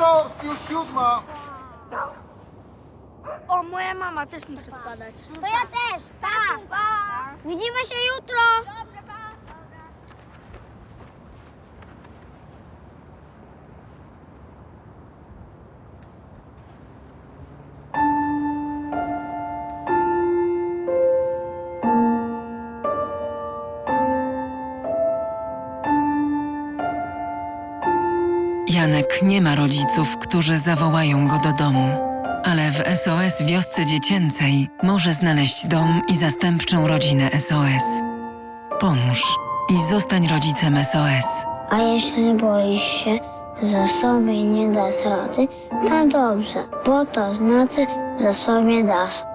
Wiktor, już siódma. O, moja mama też musi spadać. To ja też. Pa! pa. Widzimy się jutro. Janek nie ma rodziców, którzy zawołają go do domu, ale w SOS wiosce dziecięcej może znaleźć dom i zastępczą rodzinę SOS. Pomóż i zostań rodzicem SOS. A jeśli boisz się, że sobie nie dasz rady, to dobrze, bo to znaczy, że sobie dasz.